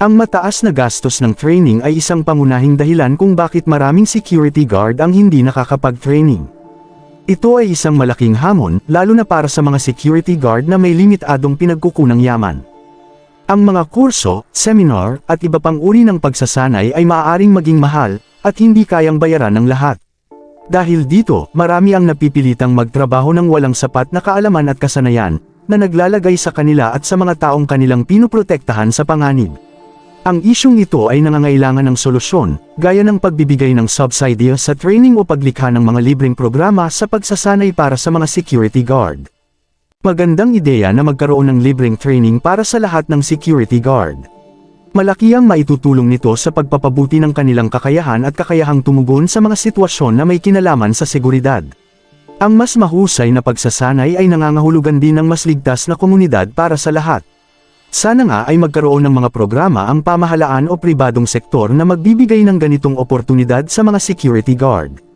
Ang mataas na gastos ng training ay isang pangunahing dahilan kung bakit maraming security guard ang hindi nakakapag-training. Ito ay isang malaking hamon, lalo na para sa mga security guard na may limitadong pinagkukunang yaman. Ang mga kurso, seminar, at iba pang uri ng pagsasanay ay maaaring maging mahal, at hindi kayang bayaran ng lahat. Dahil dito, marami ang napipilitang magtrabaho ng walang sapat na kaalaman at kasanayan, na naglalagay sa kanila at sa mga taong kanilang pinuprotektahan sa panganib. Ang isyong ito ay nangangailangan ng solusyon, gaya ng pagbibigay ng subsidy sa training o paglikha ng mga libreng programa sa pagsasanay para sa mga security guard. Magandang ideya na magkaroon ng libreng training para sa lahat ng security guard. Malaki ang maitutulong nito sa pagpapabuti ng kanilang kakayahan at kakayahang tumugon sa mga sitwasyon na may kinalaman sa seguridad. Ang mas mahusay na pagsasanay ay nangangahulugan din ng mas ligtas na komunidad para sa lahat. Sana nga ay magkaroon ng mga programa ang pamahalaan o pribadong sektor na magbibigay ng ganitong oportunidad sa mga security guard.